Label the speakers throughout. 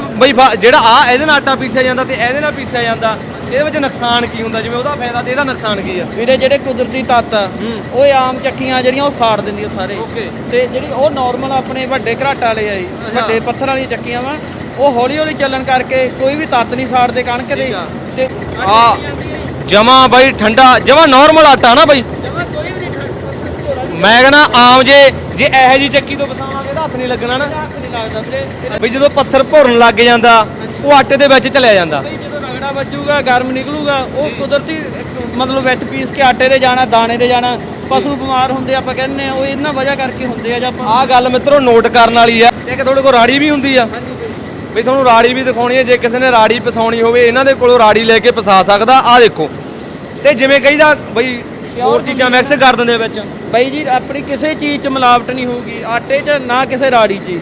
Speaker 1: ਬਈ ਜਿਹੜਾ ਆ ਇਹਦੇ ਨਾਲ ਆਟਾ ਪੀਸਿਆ ਜਾਂਦਾ ਤੇ ਇਹਦੇ ਨਾਲ ਪੀਸਿਆ ਜਾਂਦਾ ਇਹਦੇ ਵਿੱਚ ਨੁਕਸਾਨ ਕੀ ਹੁੰਦਾ? ਜਿਵੇਂ ਉਹਦਾ ਫਾਇਦਾ ਤੇ ਇਹਦਾ ਨੁਕਸਾਨ ਕੀ ਆ?
Speaker 2: ਵੀਰੇ ਜਿਹੜੇ ਕੁਦਰਤੀ ਤੱਤ ਆ ਉਹ ਆਮ ਚੱਕੀਆਂ ਜਿਹੜੀਆਂ ਉਹ ਸਾੜ ਦਿੰਦੀਆਂ ਸਾਰੇ। ਤੇ ਜਿਹੜੀ ਉਹ ਨਾਰਮਲ ਆਪਣੇ ਵੱਡੇ ਘਰਾਟ ਵਾਲੇ ਆ ਜੀ ਵੱਡੇ ਪੱਥਰ ਵਾਲੀਆਂ ਚੱਕੀਆਂ ਵਾ ਉਹ ਹੌਲੀ ਹੌਲੀ ਚੱਲਣ ਕਰਕੇ ਕੋਈ ਵੀ ਤੱਤ ਨਹੀਂ ਸਾੜਦੇ ਕਣਕ ਦੇ। ਤੇ
Speaker 1: ਆ ਜਮਾ ਬਈ ਠੰਡਾ ਜਮਾ ਨਾਰਮਲ ਆਟਾ ਨਾ ਬਈ। ਮੈਂ ਕਹਿੰਦਾ ਆਮ ਜੇ ਜੇ ਇਹੋ ਜੀ ਚੱਕੀ ਤੋਂ ਪਸਾਵਾਂਗੇ ਤਾਂ ਹੱਥ ਨਹੀਂ ਲੱਗਣਾ ਨਾ।
Speaker 2: ਹੱਥ ਨਹੀਂ ਲੱਗਦਾ ਵੀਰੇ।
Speaker 1: ਬਈ ਜਦੋਂ ਪੱਥਰ ਭੁਰਨ ਲੱਗ ਜਾਂਦਾ ਉਹ ਆਟੇ ਦੇ ਵਿੱਚ ਚਲਿਆ ਜਾਂਦਾ।
Speaker 2: ਬਈ ਜਦੋਂ ਰਗੜਾ ਵੱਜੂਗਾ ਗਰਮ ਨਿਕਲੂਗਾ ਉਹ ਕੁਦਰਤੀ ਇੱਕ ਮਤਲਬ ਵਿੱਚ ਪੀਸ ਕੇ ਆਟੇ ਦੇ ਜਾਣਾ ਦਾਣੇ ਦੇ ਜਾਣਾ ਪਸ਼ੂ ਬਿਮਾਰ ਹੁੰਦੇ ਆਪਾਂ ਕਹਿੰਦੇ ਆ ਉਹ ਇਹਨਾਂ ਵਜ੍ਹਾ ਕਰਕੇ ਹੁੰਦੇ ਆ ਜਾਂ ਆਪਾਂ
Speaker 1: ਆਹ ਗੱਲ ਮਿੱਤਰੋ ਨੋਟ ਕਰਨ ਵਾਲੀ ਆ। ਇੱਕ ਤੁਹਾਡੇ ਕੋਲ ਰਾੜੀ ਵੀ ਹੁੰਦੀ ਆ।
Speaker 2: ਹਾਂਜੀ ਵੀਰੇ।
Speaker 1: ਵੀ ਤੁਹਾਨੂੰ ਰਾੜੀ ਵੀ ਦਿਖਾਉਣੀ ਹੈ ਜੇ ਕਿਸੇ ਨੇ ਰਾੜੀ ਪਸਾਉਣੀ ਹੋਵੇ ਇਹਨਾਂ ਦੇ ਕੋਲੋਂ ਰਾੜੀ ਲੈ ਕੇ ਪਸਾ ਸਕਦਾ। ਆਹ ਦੇਖੋ। ਤੇ ਜਿਵੇਂ ਕਹੀਦਾ ਬਈ ਹੋਰ ਚੀਜ਼ਾਂ ਮਿਕਸ ਕਰ ਦਿੰਦੇ ਆ ਵਿੱਚ।
Speaker 2: ਬਾਈ ਜੀ ਆਪਣੀ ਕਿਸੇ ਚੀਜ਼ 'ਚ ਮਿਲਾਵਟ ਨਹੀਂ ਹੋਊਗੀ। ਆਟੇ 'ਚ ਨਾ ਕਿਸੇ ਰਾੜੀ 'ਚ।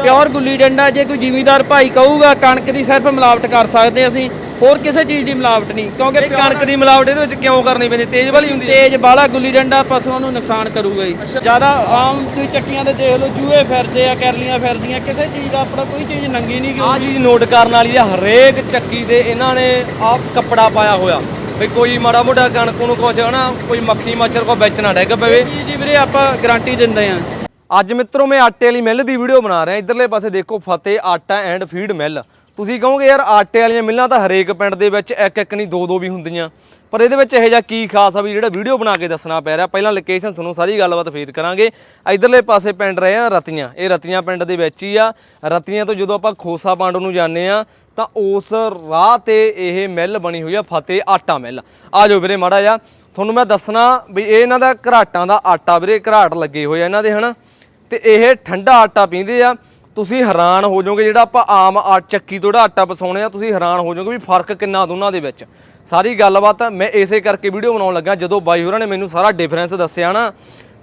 Speaker 2: ਪਿਓਰ ਗੁੱਲੀ ਡੰਡਾ ਜੇ ਕੋਈ ਜ਼ਿਮੀਦਾਰ ਭਾਈ ਕਹੂਗਾ ਕਣਕ ਦੀ ਸਿਰਫ ਮਿਲਾਵਟ ਕਰ ਸਕਦੇ ਅਸੀਂ। ਹੋਰ ਕਿਸੇ ਚੀਜ਼ ਦੀ ਮਿਲਾਵਟ ਨਹੀਂ ਕਿਉਂਕਿ
Speaker 1: ਇਹ ਕਣਕ ਦੀ ਮਿਲਾਵਟ ਇਹਦੇ ਵਿੱਚ ਕਿਉਂ ਕਰਨੀ ਪੈਂਦੀ? ਤੇਜ਼ ਵਾਲੀ ਹੁੰਦੀ ਹੈ
Speaker 2: ਤੇਜ਼ ਬਾਲਾ ਗੁੱਲੀ ਡੰਡਾ ਪਸ਼ੂਆਂ ਨੂੰ ਨੁਕਸਾਨ ਕਰੂਗਾ ਜੀ। ਜ਼ਿਆਦਾ ਆਮ ਤੁਸੀਂ ਚੱਕੀਆਂ ਦੇ ਦੇਖ ਲਓ ਚੂਹੇ ਫਿਰਦੇ ਆ ਕੈਰਲੀਆਂ ਫਿਰਦੀਆਂ ਕਿਸੇ ਚੀਜ਼ ਦਾ ਆਪਣਾ ਕੋਈ ਚੀਜ਼ ਨੰਗੀ ਨਹੀਂ
Speaker 1: ਆਹ
Speaker 2: ਗਈ
Speaker 1: ਚੀਜ਼ ਨੋਟ ਕਰਨ ਵਾਲੀ ਆ ਹਰੇਕ ਚੱਕੀ ਦੇ ਇਹਨਾਂ ਨੇ ਆਹ ਕੱਪੜਾ ਪਾਇਆ ਹੋਇਆ। ਵੀ ਕੋਈ ਮਾੜਾ ਮੋਟਾ ਕਣਕ ਨੂੰ ਕੁਛ ਹਨਾ ਕੋਈ ਮੱਖੀ ਮੱਛਰ ਕੋ ਵਿੱਚ ਨਾ ਡਿੱਗ ਪਵੇ।
Speaker 2: ਜੀ ਜੀ ਵੀਰੇ ਆਪਾਂ ਗਾਰੰਟੀ ਦਿੰਦੇ ਆ
Speaker 1: ਅੱਜ ਮਿੱਤਰੋ ਮੈਂ ਆਟੇ ਵਾਲੀ ਮਿੱਲ ਦੀ ਵੀਡੀਓ ਬਣਾ ਰਿਹਾ। ਇਧਰਲੇ ਪਾਸੇ ਦੇਖੋ ਫਤਿਹ ਆਟਾ ਐਂਡ ਫੀਡ ਮਿੱਲ ਤੁਸੀਂ ਕਹੋਗੇ ਯਾਰ ਆਟੇ ਵਾਲੀਆਂ ਮਿੱਲਾਂ ਤਾਂ ਹਰੇਕ ਪਿੰਡ ਦੇ ਵਿੱਚ ਇੱਕ ਇੱਕ ਨਹੀਂ ਦੋ ਦੋ ਵੀ ਹੁੰਦੀਆਂ। ਪਰ ਇਹਦੇ ਵਿੱਚ ਇਹੋ ਜਿਹਾ ਕੀ ਖਾਸ ਆ ਵੀ ਜਿਹੜਾ ਵੀਡੀਓ ਬਣਾ ਕੇ ਦੱਸਣਾ ਪੈ ਰਿਹਾ। ਪਹਿਲਾਂ ਲੋਕੇਸ਼ਨ ਤੁਹਾਨੂੰ ਸਾਰੀ ਗੱਲਬਾਤ ਫੇਰ ਕਰਾਂਗੇ। ਇਧਰਲੇ ਪਾਸੇ ਪਿੰਡ ਰਹੇ ਆ ਰਤੀਆਂ। ਇਹ ਰਤੀਆਂ ਪਿੰਡ ਦੇ ਵਿੱਚ ਹੀ ਆ। ਰਤੀਆਂ ਤੋਂ ਜਦੋਂ ਆਪਾਂ ਖੋਸਾ ਪਾਂਡੋ ਨੂੰ ਜਾਂਦੇ ਆ ਤਾਂ ਉਸ ਰਾਹ ਤੇ ਇਹ ਮਿੱਲ ਬਣੀ ਹੋਈ ਆ, ਫਤਿਹ ਆਟਾ ਮਿੱਲ। ਆ ਜਾਓ ਵੀਰੇ ਮਾੜਾ ਜਿਹਾ। ਤੁਹਾਨੂੰ ਮੈਂ ਦੱਸਣਾ ਵੀ ਇਹ ਇਹਨਾਂ ਦਾ ਘਰਾਟਾਂ ਦਾ ਆਟਾ ਵੀਰੇ, ਘਰਾਟ ਲੱਗੇ ਹੋਏ ਆ ਇਹਨਾਂ ਦੇ, ਹਨਾ? ਤੇ ਇਹ ਠੰਡਾ ਆਟਾ ਪੀਂਦੇ ਆ। ਤੁਸੀਂ ਹੈਰਾਨ ਹੋ ਜਾਓਗੇ ਜਿਹੜਾ ਆਪਾਂ ਆਮ ਆ ਚੱਕੀ ਤੋਂ ਜਿਹੜਾ ਆਟਾ ਪਸਾਉਣੇ ਆ, ਤੁਸੀਂ ਹੈਰਾਨ ਹੋ ਜਾਓਗੇ ਵੀ ਫ਼ਰਕ ਕਿੰਨਾ ਦੋਨਾਂ ਦੇ ਵਿੱਚ। ਸਾਰੀ ਗੱਲਬਾਤ ਮੈਂ ਇਸੇ ਕਰਕੇ ਵੀਡੀਓ ਬਣਾਉਣ ਲੱਗਾ ਜਦੋਂ ਬਾਈ ਹੋਰਾਂ ਨੇ ਮੈਨੂੰ ਸਾਰਾ ਡਿਫਰੈਂਸ ਦੱਸਿਆ ਨਾ।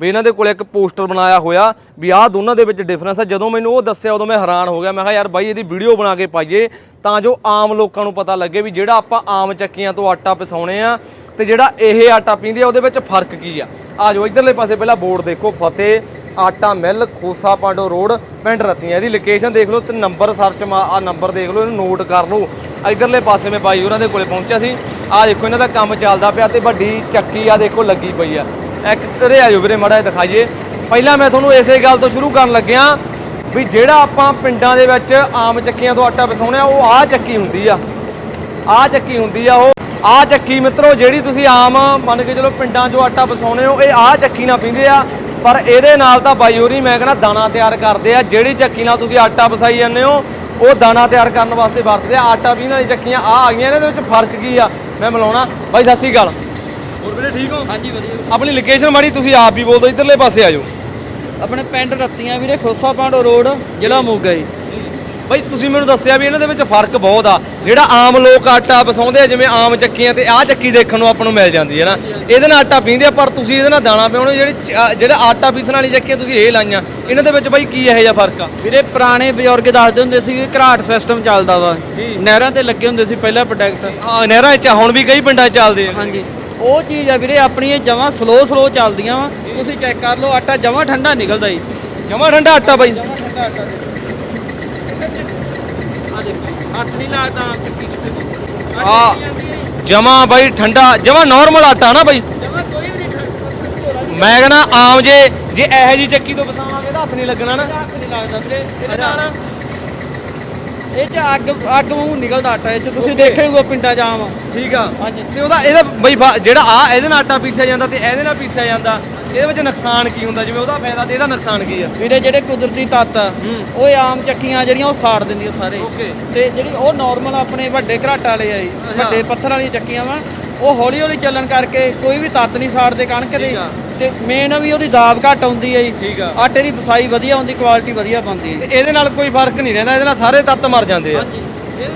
Speaker 1: ਵੀ ਇਹਨਾਂ ਦੇ ਕੋਲ ਇੱਕ ਪੋਸਟਰ ਬਣਾਇਆ ਹੋਇਆ ਵੀ ਆਹ ਦੋਨਾਂ ਦੇ ਵਿੱਚ ਡਿਫਰੈਂਸ ਆ। ਜਦੋਂ ਮੈਨੂੰ ਉਹ ਦੱਸਿਆ, ਉਦੋਂ ਮੈਂ ਹੈਰਾਨ ਹੋ ਗਿਆ। ਮੈਂ ਕਿਹਾ, ਯਾਰ ਬਾਈ, ਇਹਦੀ ਵੀਡੀਓ ਬਣਾ ਕੇ ਪਾਈਏ ਤਾਂ ਜੋ ਆਮ ਲੋਕਾਂ ਨੂੰ ਪਤਾ ਲੱਗੇ ਵੀ ਜਿਹੜਾ ਆਪਾਂ ਆਮ ਚੱਕੀਆਂ ਤੋਂ ਆਟਾ ਪਿਸਾਉਣੇ ਆ ਤੇ ਜਿਹੜਾ ਇਹ ਆਟਾ ਪੀਂਦੇ ਆ, ਉਹਦੇ ਵਿੱਚ ਫ਼ਰਕ ਕੀ ਆ? ਆ ਜਾਓ, ਇਧਰਲੇ ਪਾਸੇ ਪਹਿਲਾਂ ਬੋਰਡ ਦੇਖੋ, ਫਤਿਹ, ਆਟਾ ਮਿੱਲ, ਖੋਸਾ ਪਾਂਡੋ ਰੋਡ, ਪਿੰਡ ਰਤੀਆਂ ਇਹਦੀ ਲੋਕੇਸ਼ਨ ਦੇਖ ਲਓ, ਤੇ ਨੰਬਰ ਸਰਚ ਮਾ, ਆ ਨੰਬਰ ਦੇਖ ਲਓ, ਇਹਨੂੰ ਨੋਟ ਕਰ ਲਓ। ਇਧਰਲੇ ਪਾਸੇ ਮੈਂ ਬਾਈ ਉਹਨਾਂ ਦੇ ਕੋਲੇ ਪਹੁੰਚਿਆ ਸੀ। ਆ ਦੇਖੋ, ਇਹਨਾਂ ਦਾ ਕੰਮ ਚੱਲਦਾ ਪਿਆ ਤੇ ਵੱਡੀ ਚੱਕੀ ਆ ਦੇਖੋ, ਲੱਗੀ ਪਈ ਆ। ਇੱਕ ਤੇਰੇ ਆਜੋ ਵੀਰੇ, ਮਾੜਾ ਜਿਹਾ ਦਿਖਾਈਏ। ਪਹਿਲਾਂ ਮੈਂ ਤੁਹਾਨੂੰ ਇਸੇ ਗੱਲ ਤੋਂ ਸ਼ੁਰੂ ਕਰਨ ਲੱਗਿਆ ਵੀ ਜਿਹੜਾ ਆਪਾਂ ਪਿੰਡਾਂ ਦੇ ਵਿੱਚ ਆਮ ਚੱਕੀਆਂ ਤੋਂ ਆਟਾ ਪਿਸਾਉਣੇ ਆ ਉਹ ਆਹ ਚੱਕੀ ਹੁੰਦੀ ਆ। ਆਹ ਚੱਕੀ ਹੁੰਦੀ ਆ ਉਹ। ਆਹ ਚੱਕੀ ਮਿੱਤਰੋ, ਜਿਹੜੀ ਤੁਸੀਂ ਆਮ ਮੰਨ ਕੇ ਚਲੋ ਪਿੰਡਾਂ 'ਚੋਂ ਆਟਾ ਪਸਾਉਣੇ ਹੋ, ਇਹ ਆਹ ਚੱਕੀ ਨਾਲ ਪੀਂਦੇ ਆ। ਪਰ ਇਹਦੇ ਨਾਲ ਤਾਂ ਬਾਈਓਰੀ ਮੈਂ ਕਹਿੰਦਾ ਦਾਣਾ ਤਿਆਰ ਕਰਦੇ ਆ, ਜਿਹੜੀ ਚੱਕੀ ਨਾਲ ਤੁਸੀਂ ਆਟਾ ਪਸਾਈ ਜਾਂਦੇ ਹੋ, ਉਹ ਦਾਣਾ ਤਿਆਰ ਕਰਨ ਵਾਸਤੇ ਵਰਤਦੇ ਆ। ਆਟਾ ਪੀਣ ਵਾਲੀ ਚੱਕੀਆਂ ਆ ਆ ਗਈਆਂ ਨੇ ਇਹਦੇ ਵਿੱਚ ਫ਼ਰਕ ਕੀ ਆ? ਮੈਂ ਮਿਲਾਉਣਾ। ਬਾਈ, ਸਤਿ ਸ਼੍ਰੀ ਅਕਾਲ। ਹੋਰ ਵੀਰੇ ਠੀਕ ਹੋ?
Speaker 2: ਹਾਂਜੀ ਵਧੀਆ।
Speaker 1: ਆਪਣੀ ਲੋਕੇਸ਼ਨ ਮਾੜੀ ਤੁਸੀਂ ਆਪ ਵੀ ਬੋਲ ਦਿਓ ਇਧਰਲੇ ਪਾਸੇ ਆ ਜਾਓ।
Speaker 2: ਆਪਣੇ ਪਿੰਡ ਰੱਤੀਆਂ ਵੀਰੇ ਖੋਸਾ ਪਾਂਡੋ ਰੋਡ ਜ਼ਿਲ੍ਹਾ ਮੋਗਾ ਜੀ।
Speaker 1: ਬਾਈ ਤੁਸੀਂ ਮੈਨੂੰ ਦੱਸਿਆ ਵੀ ਇਹਨਾਂ ਦੇ ਵਿੱਚ ਫ਼ਰਕ ਬਹੁਤ ਆ। ਜਿਹੜਾ ਆਮ ਲੋਕ ਆਟਾ ਪਸਾਉਂਦੇ ਆ ਜਿਵੇਂ ਆਮ ਚੱਕੀਆਂ ਤੇ ਆਹ ਚੱਕੀ ਦੇਖਣ ਨੂੰ ਆਪਾਂ ਨੂੰ ਮਿਲ ਜਾਂਦੀ ਹੈ ਨਾ। ਇਹਦੇ ਨਾਲ ਆਟਾ ਪੀਂਦੇ ਆ ਪਰ ਤੁਸੀਂ ਇਹਦੇ ਨਾਲ ਦਾਣਾ ਪਿਆਉਣੇ ਜਿਹੜੀ ਚ- ਜਿਹੜਾ ਆਟਾ ਪੀਸਣ ਵਾਲੀ ਚੱਕੀਆਂ ਤੁਸੀਂ ਇਹ ਲਾਈਆਂ। ਇਹਨਾਂ ਦੇ ਵਿੱਚ ਬਾਈ ਕੀ ਇਹੋ ਜਿਹਾ ਫ਼ਰਕ ਆ?
Speaker 2: ਵੀਰੇ ਪੁਰਾਣੇ ਬਜ਼ੁਰਗ ਦੱਸਦੇ ਹੁੰਦੇ ਸੀ ਕਿ ਘਰਾਟ ਸਿਸਟਮ ਚੱਲਦਾ ਵਾ। ਨਹਿਰਾਂ ਤੇ ਲੱਗੇ ਹੁੰਦੇ ਸੀ ਪਹਿਲਾਂ ਪ੍ਰੋਡਕਟ
Speaker 1: ਆ ਨਹਿਰਾਂ 'ਚ ਹੁਣ ਵੀ ਕਈ ਪਿੰਡਾਂ 'ਚ ਚੱਲਦੇ ਆ।
Speaker 2: ਹਾਂਜੀ। ਉਹ ਚੀਜ਼ ਆ ਵੀਰੇ ਆਪਣੀ ਇਹ ਜਮਾਂ ਸਲੋ ਸਲੋ ਚੱਲਦੀਆਂ ਵਾ। ਤੁਸੀਂ ਚੈੱਕ ਕਰ ਲਓ ਆਟਾ ਜਮਾਂ ਠੰਡਾ ਨਿਕਲਦਾ ਜੀ।
Speaker 1: ਜਮਾ ਠੰਡਾ ਆਟਾ ਬਾਈ।
Speaker 2: ਜਮਾਂ ਠੰਡਾ ਆਟਾ ਆ ਦੇਖੋ ਹੱਥ ਨਹੀਂ ਲੱਗਦਾ ਆਮ ਚੱਕੀ ਕਿਸੇ ਨੂੰ।
Speaker 1: ਆ ਜਮਾ ਬਾਈ ਠੰਡਾ ਜਮਾ ਨਾਰਮਲ ਆਟਾ ਨਾ ਬਾਈ।
Speaker 2: ਜਮਾਂ ਕੋਈ ਵੀ ਨਹੀਂ ਠੰਡਾ
Speaker 1: ਮੈਂ ਕਹਿੰਦਾ ਆਮ ਜੇ ਜੇ ਇਹੋ ਜੀ ਚੱਕੀ ਤੋਂ ਪਸਾਵਾਂਗੇ ਤਾਂ ਹੱਥ ਨਹੀਂ ਲੱਗਣਾ ਨਾ।
Speaker 2: ਹੱਥ ਨਹੀਂ ਲੱਗਦਾ ਵੀਰੇ। ਇਹਦੇ ਨਾਲ ਇਹ ਚ ਅੱਗ ਅੱਗ ਵਾਂਗੂ ਨਿਕਲਦਾ ਆਟਾ ਇਹ ਚ ਤੁਸੀਂ ਦੇਖਿਆ ਹੋਊਗਾ ਪਿੰਡਾਂ ਆਮ।
Speaker 1: ਠੀਕ ਆ।
Speaker 2: ਹਾਂਜੀ।
Speaker 1: ਤੇ ਉਹਦਾ ਇਹਦਾ ਬਈ ਫਾ- ਜਿਹੜਾ ਆ ਇਹਦੇ ਨਾਲ ਆਟਾ ਪੀਸਿਆ ਜਾਂਦਾ ਤੇ ਇਹਦੇ ਨਾਲ ਪੀਸਿਆ ਜਾਂਦਾ ਇਹਦੇ ਵਿੱਚ ਨੁਕਸਾਨ ਕੀ ਹੁੰਦਾ? ਜਿਵੇਂ ਉਹਦਾ ਫਾਇਦਾ ਤੇ ਇਹਦਾ ਨੁਕਸਾਨ ਕੀ ਆ?
Speaker 2: ਵੀਰੇ ਜਿਹੜੇ ਕੁਦਰਤੀ ਤੱਤ ਆ ਉਹ ਆਮ ਚੱਕੀਆਂ ਜਿਹੜੀਆਂ ਉਹ ਸਾੜ ਦਿੰਦੀਆਂ ਸਾਰੇ।
Speaker 1: ਓਕੇ
Speaker 2: ਤੇ ਜਿਹੜੀ ਉਹ ਨਾਰਮਲ ਆਪਣੇ ਵੱਡੇ ਘਰਾਟ ਵਾਲੇ ਆ ਜੀ ਵੱਡੇ ਪੱਥਰ ਵਾਲੀਆਂ ਚੱਕੀਆਂ ਵਾ ਉਹ ਹੌਲੀ ਹੌਲੀ ਚੱਲਣ ਕਰਕੇ ਕੋਈ ਵੀ ਤੱਤ ਨਹੀਂ ਸਾੜਦੇ ਕਣਕ ਦੇ।
Speaker 1: ਠੀਕ ਆ।
Speaker 2: ਤੇ ਮੇਨ ਵੀ ਉਹਦੀ ਦਾਬ ਘੱਟ ਆਉਂਦੀ ਹੈ ਜੀ।
Speaker 1: ਠੀਕ ਆ।
Speaker 2: ਆਟੇ ਦੀ ਪਸਾਈ ਵਧੀਆ ਹੁੰਦੀ ਕੁਆਲਿਟੀ ਵਧੀਆ ਬਣਦੀ ਹੈ
Speaker 1: ਇਹਦੇ ਨਾਲ ਕੋਈ ਫ਼ਰਕ ਨਹੀਂ ਰਹਿੰਦਾ ਇਹਦੇ ਨਾਲ ਸਾਰੇ ਤੱਤ ਮਰ ਜਾਂਦੇ ਆ।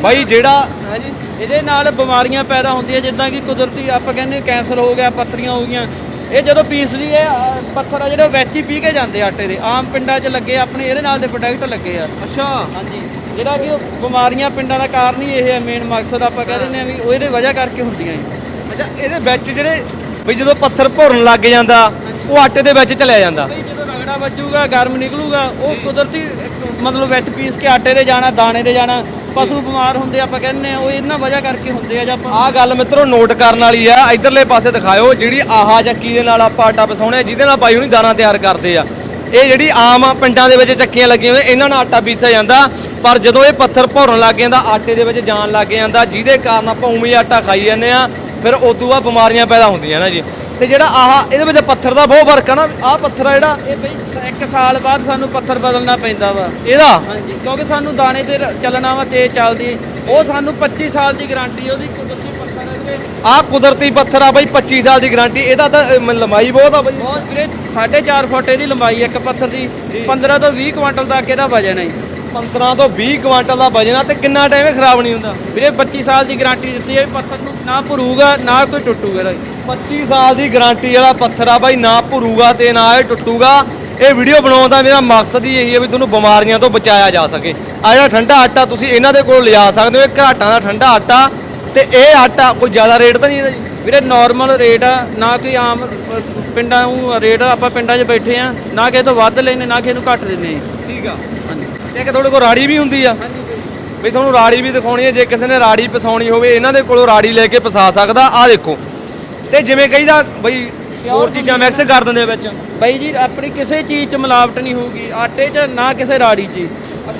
Speaker 1: ਬਾਈ ਜਿਹੜਾ ਹਾਂਜੀ।
Speaker 2: ਇਹਦੇ ਨਾਲ ਬਿਮਾਰੀਆਂ ਪੈਦਾ ਹੁੰਦੀਆਂ ਜਿੱਦਾਂ ਕਿ ਕੁਦਰਤੀ ਆਪਾਂ ਕਹਿੰਦੇ ਕੈਂਸਰ ਹੋ ਗਿਆ ਪੱਥਰੀਆਂ ਹੋ ਗਈਆਂ। ਇਹ ਜਦੋਂ ਪੀਸਦੀ ਇਹ ਅਹ, ਪੱਥਰ ਆ ਜਿਹੜੇ ਵਿੱਚ ਹੀ ਪੀ ਕੇ ਜਾਂਦੇ ਆਟੇ ਦੇ। ਆਮ ਪਿੰਡਾਂ 'ਚ ਲੱਗੇ ਆਪਣੇ ਇਹਦੇ ਨਾਲ ਦੇ ਪ੍ਰੋਡਕਟ ਲੱਗੇ ਆ।
Speaker 1: ਅੱਛਾ।
Speaker 2: ਹਾਂਜੀ। ਜਿਹੜਾ ਕਿ ਉਹ ਬਿਮਾਰੀਆਂ ਪਿੰਡਾਂ ਦਾ ਕਾਰਨ ਹੀ ਇਹ ਹੈ ਮੇਨ ਮਕਸਦ ਆਪਾਂ ਕਹਿ ਦਿੰਦੇ ਆ ਵੀ ਉਹ ਇਹਦੇ ਵਜ੍ਹਾ ਕਰਕੇ ਹੁੰਦੀਆਂ ਜੀ।
Speaker 1: ਅੱਛਾ ਇਹਦੇ ਵਿੱਚ ਜਿਹੜੇ ਬਈ ਜਦੋਂ ਪੱਥਰ ਭੁਰਨ ਲੱਗ ਜਾਂਦਾ ਉਹ ਆਟੇ ਦੇ ਵਿੱਚ ਚਲਿਆ ਜਾਂਦਾ।
Speaker 2: ਬਈ ਜਦੋਂ ਰਗੜਾ ਵੱਜੂਗਾ ਗਰਮ ਨਿਕਲੂਗਾ ਉਹ ਕੁਦਰਤੀ ਇੱਕ ਮਤਲਬ ਵਿੱਚ ਪੀਸ ਕੇ ਆਟੇ ਦੇ ਜਾਣਾ ਦਾਣੇ ਦੇ ਜਾਣਾ ਪਸ਼ੂ ਬਿਮਾਰ ਹੁੰਦੇ ਆਪਾਂ ਕਹਿੰਦੇ ਆ ਉਹ ਇਹਨਾਂ ਵਜ੍ਹਾ ਕਰਕੇ ਹੁੰਦੇ ਆ ਜਾਂ ਆਪਾਂ
Speaker 1: ਆਹ ਗੱਲ ਮਿੱਤਰੋ ਨੋਟ ਕਰਨ ਵਾਲੀ ਆ ਇਧਰਲੇ ਪਾਸੇ ਦਿਖਾਇਓ ਜਿਹੜੀ ਆਹਾ ਚੱਕੀ ਦੇ ਨਾਲ ਆਪਾਂ ਆਟਾ ਪਿਸਾਉਣੇ ਆ, ਜਿਹਦੇ ਨਾਲ ਬਾਈ ਹੁਣੀ ਦਾਣਾ ਤਿਆਰ ਕਰਦੇ ਆ। ਇਹ ਜਿਹੜੀ ਆਮ ਪਿੰਡਾਂ ਦੇ ਵਿੱਚ ਚੱਕੀਆਂ ਲੱਗੀਆਂ ਹੋਈਆਂ ਇਹਨਾਂ ਨਾਲ ਆਟਾ ਪੀਸਿਆ ਜਾਂਦਾ ਪਰ ਜਦੋਂ ਇਹ ਪੱਥਰ ਭੌਰਨ ਲੱਗ ਜਾਂਦਾ ਆਟੇ ਦੇ ਵਿੱਚ ਜਾਣ ਲੱਗ ਜਾਂਦਾ ਜਿਹਦੇ ਕਾਰਨ ਆਪਾਂ ਉਵੇਂ ਆਟਾ ਖਾਈ ਜਾਂਦੇ ਆ। ਫਿਰ ਉਦੋਂ ਬਾਅਦ ਬਿਮਾਰੀਆਂ ਪੈਦਾ ਹੁੰਦੀਆਂ ਨਾ ਜੀ। ਤੇ ਜਿਹੜਾ ਆਹ ਇਹਦੇ ਵਿੱਚ ਪੱਥਰ ਦਾ ਬਹੁਤ ਫ਼ਰਕ ਆ ਨਾ ਆਹ ਪੱਥਰ ਆ ਜਿਹੜਾ।
Speaker 2: ਇਹ ਬਈ ਸ- ਇੱਕ ਸਾਲ ਬਾਅਦ ਸਾਨੂੰ ਪੱਥਰ ਬਦਲਣਾ ਪੈਂਦਾ ਵਾ।
Speaker 1: ਇਹਦਾ?
Speaker 2: ਹਾਂਜੀ ਕਿਉਂਕਿ ਸਾਨੂੰ ਦਾਣੇ ਤੇ ਰ- ਚੱਲਣਾ ਵਾ ਤੇਜ਼ ਚੱਲਦੀ। ਉਹ ਸਾਨੂੰ 25 ਸਾਲ ਦੀ ਗਾਰੰਟੀ ਉਹਦੀ ਕੁਦਰਤੀ ਪੱਥਰ ਹੈ ਵੀਰੇ
Speaker 1: ਆਹ ਕੁਦਰਤੀ ਪੱਥਰ ਆ ਬਾਈ 25 ਸਾਲ ਦੀ ਗਾਰੰਟੀ। ਇਹਦਾ ਤਾਂ ਅਹ, ਮ- ਲੰਬਾਈ ਬਹੁਤ ਆ ਬਾਈ।
Speaker 2: ਬਹੁਤ ਵੀਰੇ 4.5 ਫੁੱਟ ਇਹਦੀ ਲੰਬਾਈ ਇੱਕ ਪੱਥਰ ਦੀ। 15 ਤੋਂ 20 ਕੁਇੰਟਲ ਤੱਕ ਇਹਦਾ ਵਜਨ ਹੈ
Speaker 1: 15 ਤੋਂ 20 ਕੁਆਂਟਲ ਦਾ ਵਜਨ ਆ ਤੇ ਕਿੰਨਾ ਟਾਈਮ ਇਹ ਖਰਾਬ ਨਹੀਂ ਹੁੰਦਾ?
Speaker 2: ਵੀਰੇ 25 ਸਾਲ ਦੀ ਗਾਰੰਟੀ ਦਿੱਤੀ ਹੈ ਵੀ ਪੱਥਰ ਨੂੰ ਨਾ ਭਰੂਗਾ ਨਾ ਕੋਈ ਟੁੱਟੂਗਾ ਇਹਦਾ
Speaker 1: 25 ਸਾਲ ਦੀ ਗਾਰੰਟੀ ਵਾਲਾ ਪੱਥਰ ਆ ਬਾਈ ਨਾ ਭਰੂਗਾ ਤੇ ਨਾ ਇਹ ਟੁੱਟੂਗਾ। ਇਹ ਵੀਡੀਓ ਬਣਾਉਣ ਦਾ ਮੇਰਾ ਮਕਸਦ ਹੀ ਇਹੀ ਹੈ ਵੀ ਤੁਹਾਨੂੰ ਬਿਮਾਰੀਆਂ ਤੋਂ ਬਚਾਇਆ ਜਾ ਸਕੇ। ਆ ਜਿਹੜਾ ਠੰਡਾ ਆਟਾ ਤੁਸੀਂ ਇਹਨਾਂ ਦੇ ਕੋਲ ਲਿਜਾ ਸਕਦੇ ਹੋ ਇਹ ਘਰਾਟਾਂ ਦਾ ਠੰਡਾ ਆਟਾ ਤੇ ਇਹ ਆਟਾ ਕੋਈ ਜ਼ਿਆਦਾ ਰੇਟ ਤਾਂ ਨਹੀਂ ਇਹਦਾ ਜੀ?
Speaker 2: ਵੀਰੇ ਨਾਰਮਲ ਰੇਟ ਆ ਨਾ ਕੋਈ ਆਮ ਅ, ਪਿੰਡਾਂ ਨੂੰ ਰੇਟ ਆਪਾਂ ਪਿੰਡਾਂ 'ਚ ਬੈਠੇ ਆ ਨਾ ਕਿਸੇ ਤੋਂ ਵੱਧ ਲੈਨੇ ਨਾ ਕਿਸੇ ਨੂੰ ਘੱਟ ਆ।
Speaker 1: ਠੀਕ ਆ। ਇੱਕ ਤੁਹਾਡੇ ਕੋਲ ਰਾੜੀ ਵੀ ਹੁੰਦੀ ਆ? ਵੀ ਤੁਹਾਨੂੰ ਰਾੜੀ ਵੀ ਦਿਖਾਉਣੀ ਹੈ ਜੇ ਕਿਸੇ ਨੇ ਰਾੜੀ ਪਸਾਉਣੀ ਹੋਵੇ ਇਹਨਾਂ ਦੇ ਕੋਲੋਂ ਰਾੜੀ ਲੈ ਕੇ ਪਸਾ ਸਕਦਾ। ਆ ਦੇਖੋ। ਤੇ ਜਿਵੇਂ ਕਹੀਦਾ ਬਈ ਹੋਰ ਚੀਜ਼ਾਂ ਮਿਕਸ ਕਰ ਦਿੰਦੇ ਵਿੱਚ।
Speaker 2: ਬਾਈ ਜੀ ਆਪਣੀ ਕਿਸੇ ਚੀਜ਼ 'ਚ ਮਿਲਾਵਟ ਨਹੀਂ ਹੋਊਗੀ ਆਟੇ 'ਚ ਨਾ ਕਿਸੇ ਰਾੜੀ 'ਚ।